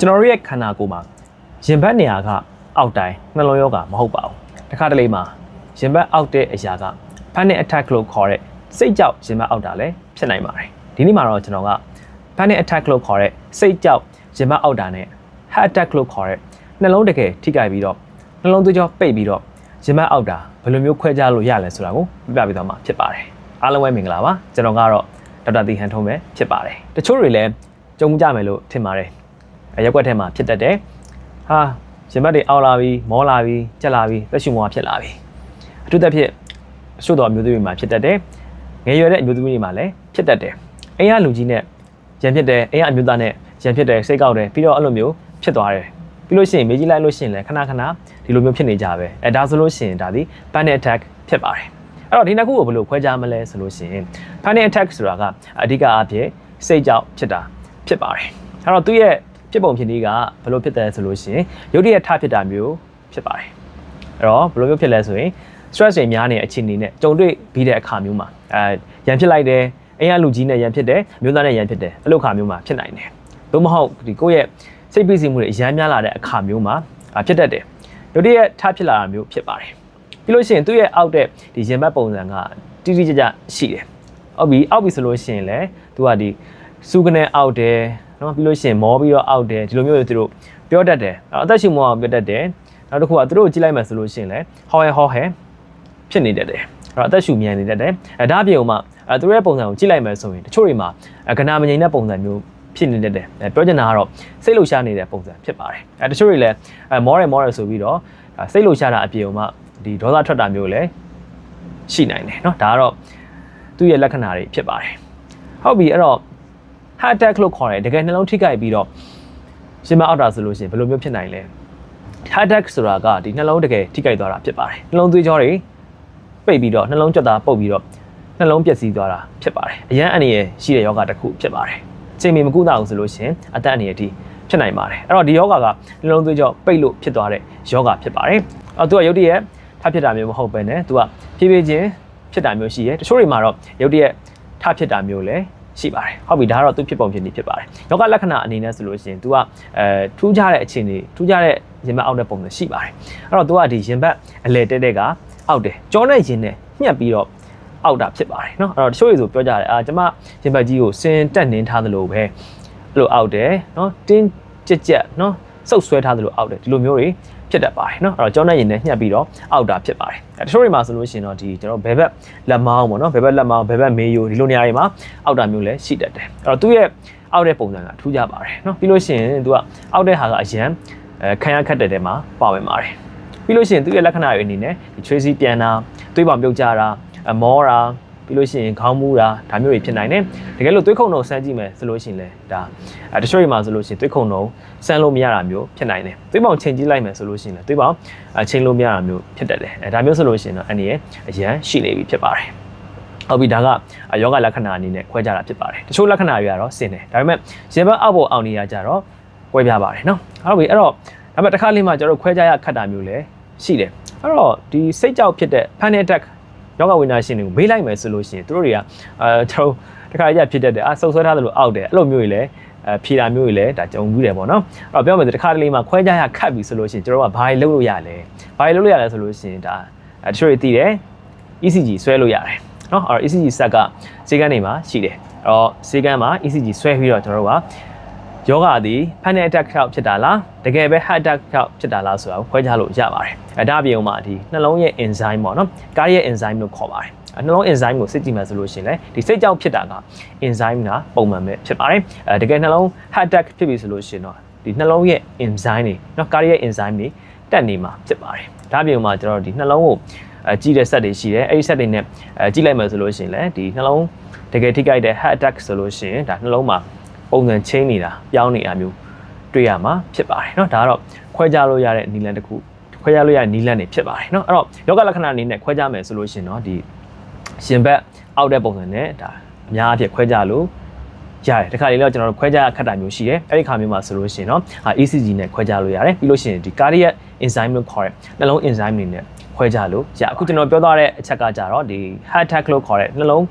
ကျွန်တော်တို့ရဲ့ခန္ဓာကိုယ်မှာရင်ဘတ်နေရာကအောက်တိုင်းနှလုံးရောဂါမဟုတ်ပါဘူးတစ်ခါတလေမှာရင်ဘတ်အောက်တဲ့အရာက panic attack လို့ခေါ်တဲ့စိတ်ကြောက်ရင်ဘတ်အောက်တာလည်းဖြစ်နိုင်ပါတယ်ဒီနေ့မှာတော့ကျွန်တော်က panic attack လို့ခေါ်တဲ့စိတ်ကြောက်ရင်ဘတ်အောက်တာနဲ့ heart attack လို့ခေါ်တဲ့နှလုံးတကယ်ထိကြိုက်ပြီးတော့နှလုံးသွေးကြောပိတ်ပြီးတော့ရင်ဘတ်အောက်တာဘယ်လိုမျိုးခွဲခြားလို့ရလဲဆိုတာကိုပြပြပေးသွားမှာဖြစ်ပါတယ်အားလုံးပဲမင်္ဂလာပါကျွန်တော်ကတော့ဒေါက်တာတီဟန်ထုံးပဲဖြစ်ပါတယ်တချို့တွေလည်းကြုံကြမယ်လို့ထင်ပါတယ် ရက်ွက်ထဲမှာဖြစ်တတ်တယ်ဟာရင်ဘတ်တွေအောက်လာပြီးမောလာပြီးကြက်လာပြီးသက်ရှူမောဖြစ်လာပြီးအထူးသဖြင့်အချို့တော်အမျိုးသမီးတွေမှာဖြစ်တတ်တယ်ငယ်ရွယ်တဲ့အမျိုးသမီးတွေမှာလည်းဖြစ်တတ်တယ်အိမ်ကလူကြီးနဲ့ရန်ဖြစ်တယ်အိမ်ကအမျိုးသားနဲ့ရန်ဖြစ်တယ်စိတ်ကောက်တယ်ပြီးတော့အဲ့လိုမျိုးဖြစ်သွားတယ်ပြီးလို့ရှိရင်မေးကြည့်လိုက်လို့ရှိရင်လည်းခဏခဏဒီလိုမျိုးဖြစ်နေကြပဲအဲဒါဆိုလို့ရှိရင်ဒါဒီ panic attack ဖြစ်ပါတယ်အဲ့တော့ဒီနှစ်ခုကိုဘယ်လိုခွဲခြားမလဲဆိုလို့ရှိရင် panic attack ဆိုတာကအဓိကအဖြစ်စိတ်ကြောက်ဖြစ်တာဖြစ်ပါတယ်အဲ့တော့သူ့ရဲ့ ဖြစ်ပုံဖြစ်နည်းကဘယ်လိုဖြစ်တယ်ဆိုလို့ရှိရင်ရုတ်တရက်ထဖြစ်တာမျိုးဖြစ်ပါတယ်အဲ့တော့ဘယ်လိုမျိုးဖြစ်လဲဆိုရင် stress တွေများနေတဲ့အခြေအနေနဲ့ကြုံတွေ့ပြီးတဲ့အခါမျိုးမှာအဲရန်ဖြစ်လိုက်တယ်အိမ်ကလူကြီးနဲ့ရန်ဖြစ်တယ်မျိုးသားနဲ့ရန်ဖြစ်တယ်အဲ့လိုအခါမျိုးမှာဖြစ်နိုင်တယ်သို့မဟုတ်ဒီကိုယ့်ရဲ့စိတ်ပိစီမှုတွေအရန်များလာတဲ့အခါမျိုးမှာဖြစ်တတ်တယ်ရုတ်တရက်ထဖြစ်လာတာမျိုးဖြစ်ပါတယ်ပြီးလို့ရှိရင်သူ့ရဲ့အောက်တဲ့ဒီရင်ဘတ်ပုံစံကတိတိကျကျရှိတယ်ဟုတ်ပြီအောက်ပြီဆိုလို့ရှိရင်လည်းသူကဒီစူးကနေအောက်တယ် နော်ပြီးလို့ရှိရင်မောပြီးတော့အောက်တယ်ဒီလိုမျိုးတွေသူတို့ပြောတတ်တယ်အသက်ရှူမောအောင်ပြောတတ်တယ်နောက်တစ်ခုကသူတို့ကိုကြည့်လိုက်မှဆိုလို့ရှိရင်လည်းဟောရဲဟောဟဲဖြစ်နေတတ်တယ်အဲ့တော့အသက်ရှူမြန်နေတတ်တယ်အဲဒါအပြင်မှာအဲသူတို့ရဲ့ပုံစံကိုကြည့်လိုက်မှဆိုရင်တချို့တွေမှာကနာမငိမ့်တဲ့ပုံစံမျိုးဖြစ်နေတတ်တယ်အဲပြောချင်တာကတော့စိတ်လှုပ်ရှားနေတဲ့ပုံစံဖြစ်ပါတယ်အဲတချို့တွေလည်းအဲမောရဲမောရဲဆိုပြီးတော့စိတ်လှုပ်ရှားတာအပြင်မှာဒီဒေါသထွက်တာမျိုးလည်းရှိနိုင်တယ်เนาะဒါကတော့သူ့ရဲ့လက္ခဏာတွေဖြစ်ပါတယ်ဟုတ်ပြီအဲ့တော့ heart attack လို့ခေါ်တယ်တကယ်နှလုံးထိခိုက်ပြီးတော့ရှင်မအောက်တာဆိုလို့ရှိရင်ဘယ်လိုမျိုးဖြစ်နိုင်လဲ heart attack ဆိုတာကဒီနှလုံးတကယ်ထိခိုက်သွားတာဖြစ်ပါတယ်နှလုံးသွေးကြောတွေပိတ်ပြီးတော့နှလုံးကြွက်သားပုတ်ပြီးတော့နှလုံးပျက်စီးသွားတာဖြစ်ပါတယ်အရန်အနေရရှိတဲ့ယောဂတစ်ခုဖြစ်ပါတယ်ချိန်မီမကုသအောင်ဆိုလို့ရှိရင်အသက်အန္တရာယ်ထိဖြစ်နိုင်ပါတယ်အဲ့တော့ဒီယောဂကနှလုံးသွေးကြောပိတ်လို့ဖြစ်သွားတဲ့ယောဂဖြစ်ပါတယ်အဲ့တော့သူကရုတ်တရက်ထဖြစ်တာမျိုးမဟုတ်ပဲねသူကဖြည်းဖြည်းချင်းဖြစ်တာမျိုးရှိရဲတချို့တွေမှာတော့ရုတ်တရက်ထဖြစ်တာမျိုးလည်း ရှိပါတယ်ဟုတ်ပြီဒါကတော့သူဖြစ်ပုံဖြစ်နေဖြစ်ပါတယ်ယောဂလက္ခဏာအနေနဲ့ဆိုလို့ရှိရင် तू ကအဲထူးခြားတဲ့အခြေအနေထူးခြားတဲ့ရင်ဘတ်အောက်တဲ့ပုံစံရှိပါတယ်အဲ့တော့ तू ကဒီရင်ဘတ်အလဲတဲတဲကအောက်တယ်ကြောနဲ့ရင်နဲ့ညှက်ပြီးတော့အောက်တာဖြစ်ပါတယ်เนาะအဲ့တော့တချို့ရေဆိုပြောကြတယ်အာကျမရင်ဘတ်ကြီးကိုစင်တက်နင်းထားသလိုပဲအဲ့လိုအောက်တယ်เนาะတင်းကြက်ကြက်เนาะ စုပ်ဆွဲထားသလိုအောက်တယ်ဒီလိုမျိုးတွေဖြစ်တတ်ပါတယ်เนาะအဲ့တော့ကြောနဲ့ရင်နဲ့ညှက်ပြီးတော့အောက်တာဖြစ်ပါတယ်အဲတချို့တွေမှာဆိုလို့ရှိရင်တော့ဒီကျွန်တော်ဘဲဘက်လက်မောင်းပေါ့နော်ဘဲဘက်လက်မောင်းဘဲဘက်မေးယိုဒီလိုနေရာတွေမှာအောက်တာမျိုးလည်းရှိတတ်တယ်အဲ့တော့သူ့ရဲ့အောက်တဲ့ပုံစံကထူးကြပါတယ်เนาะပြီးလို့ရှိရင်သူကအောက်တဲ့ဟာကအရန်အဲခံရခက်တဲ့တဲမှာပါဝင်ပါတယ်ပြီးလို့ရှိရင်သူ့ရဲ့လက္ခဏာတွေအနေနဲ့ဒီချွေးစီပြန်တာသွေးပေါင်ပြုတ်ကြတာအမောတာ ပြီးလို့ရှိရင်ခေါင်းမူးတာဒါမျိုးတွေဖြစ်နိုင်တယ်တကယ်လို့သွေးခုန်တော့ဆန်းကြည့်မယ်ဆိုလို့ရှိရင်လည်းဒါအဲတချို့တွေမှာဆိုလို့ရှိရင်သွေးခုန်တော့ဆန်းလို့မရတာမျိုးဖြစ်နိုင်တယ်သွေးပေါင်ချိန်ကြည့်လိုက်မယ်ဆိုလို့ရှိရင်လည်းသွေးပေါင်အချိန်လို့မရတာမျိုးဖြစ်တတ်တယ်အဲဒါမျိုးဆိုလို့ရှိရင်တော့အန်ဒီရဲ့အရန်ရှိနေပြီဖြစ်ပါတယ်ဟုတ်ပြီဒါကယောဂလက္ခဏာအနေနဲ့ခွဲခြားတာဖြစ်ပါတယ်တချို့လက္ခဏာတွေကတော့ဆင်တယ်ဒါပေမဲ့ရင်ဘတ်အောက်ပေါ်အောင်နေရကြတော့ကွဲပြားပါတယ်နော်ဟုတ်ပြီအဲ့တော့ဒါပေမဲ့တစ်ခါလေးမှကျွန်တော်တို့ခွဲခြားရခတ်တာမျိုးလည်းရှိတယ်အဲ့တော့ဒီစိတ်ကြောက်ဖြစ်တဲ့ panic attack ယောဂဝိညာဉ်ရှင်တွေကိုမေးလိုက်မယ်ဆိုလို့ရှိရင်တို့တွေကအဲကျွန်တော်တခါကြဖြစ်တတ်တယ်အဆုပ်ဆွဲထားသလိုအောက်တယ်အဲ့လိုမျိုးတွေလည်းအဲဖြေတာမျိုးတွေလည်းဒါကြုံဘူးတယ်ပေါ့နော်အဲ့တော့ပြောမယ်ဆိုတခါတလေမှခွဲခြားရခတ်ပြီဆိုလို့ရှိရင်ကျွန်တော်ကဘာတွေလုပ်လို့ရလဲဘာတွေလုပ်လို့ရလဲဆိုလို့ရှိရင်ဒါအဲတချို့တွေသိတယ် ECG ဆွဲလို့ရတယ်နော်အဲ့တော့ ECG ဆက်ကဈေးကန်းတွေမှာရှိတယ်အဲ့တော့ဈေးကန်းမှာ ECG ဆွဲပြီးတော့ကျွန်တော်တို့က ယောဂသည် panic attack ကြောင့်ဖြစ်တာလားတကယ်ပဲ heart attack ကြောင့်ဖြစ်တာလားဆိုတာကိုခွဲခြားလို့ရပါတယ်အဲဒါအပြင်မှာဒီနှလုံးရဲ့ enzyme ပေါ့နော် cardiac enzyme လို့ခေါ်ပါတယ်နှလုံး enzyme ကိုစစ်ကြည့်မှဆိုလို့ရှိရင်လည်းဒီစိတ်ကြောင့်ဖြစ်တာက enzyme ကပုံမှန်ပဲဖြစ်ပါတယ်အဲတကယ်နှလုံး heart attack ဖြစ်ပြီဆိုလို့ရှိရင်တော့ဒီနှလုံးရဲ့ enzyme တွေနော် cardiac enzyme တွေတက်နေမှာဖြစ်ပါတယ်ဒါအပြင်မှာကျွန်တော်တို့ဒီနှလုံးကိုအဲကြည့်တဲ့ set တွေရှိတယ်အဲ့ဒီ set တွေနဲ့အဲကြည့်လိုက်မှဆိုလို့ရှိရင်လည်းဒီနှလုံးတကယ်ထိခိုက်တဲ့ heart attack ဆိုလို့ရှိရင်ဒါနှလုံးမှာ ပုံစံချင်းနေတာပြောင်းနေတာမျိုးတွေ့ရမှာဖြစ်ပါတယ်เนาะဒါကတော့ခွဲခြားလို့ရတဲ့နီလန်တစ်ခုခွဲခြားလို့ရတဲ့နီလန်တွေဖြစ်ပါတယ်เนาะအဲ့တော့ယောဂလက္ခဏာအနေနဲ့ခွဲခြားမယ်ဆိုလို့ရှိရင်เนาะဒီရှင်ဘက်အောက်တဲ့ပုံစံနဲ့ဒါအများအပြားခွဲခြားလို့ရတယ်တခါလေတော့ကျွန်တော်တို့ခွဲခြားခတ်တာမျိုးရှိတယ်အဲ့ဒီခါမျိုးမှာဆိုလို့ရှိရင်เนาะ ECG နဲ့ခွဲခြားလို့ရတယ်ပြီးလို့ရှိရင်ဒီ cardiac enzyme လို့ခေါ်တဲ့နှလုံး enzyme တွေနဲ့ခွဲခြားလို့ရအခုကျွန်တော်ပြောသွားတဲ့အချက်ကကြတော့ဒီ heart attack လို့ခေါ်တဲ့နှလုံး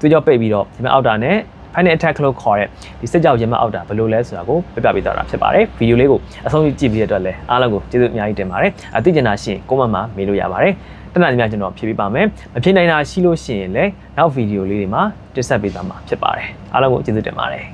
သွေးကြောပိတ်ပြီးတော့ဒီမဲ့အောက်တာနဲ့ panic attack လို့ခေါ်တဲ့ဒီစိတ်ကြောက်ရင်မအောက်တာဘယ်လိုလဲဆိုတာကိုပြပြပေးသွားတာဖြစ်ပါတယ်ဗီဒီယိုလေးကိုအဆုံးကြည့်ပြီးတဲ့အတွက်လည်းအားလုံးကိုကျေးဇူးအများကြီးတင်ပါတယ်အသိဉာဏ်ရှင်ကိုမမှာမေးလို့ရပါတယ်တနင်္လာနေ့ကျွန်တော်ဖြည့်ပေးပါမယ်မဖြစ်နိုင်တာရှိလို့ရှိရင်လည်းနောက်ဗီဒီယိုလေးတွေမှာတင်ဆက်ပေးသွားမှာဖြစ်ပါတယ်အားလုံးကိုကျေးဇူးတင်ပါတယ်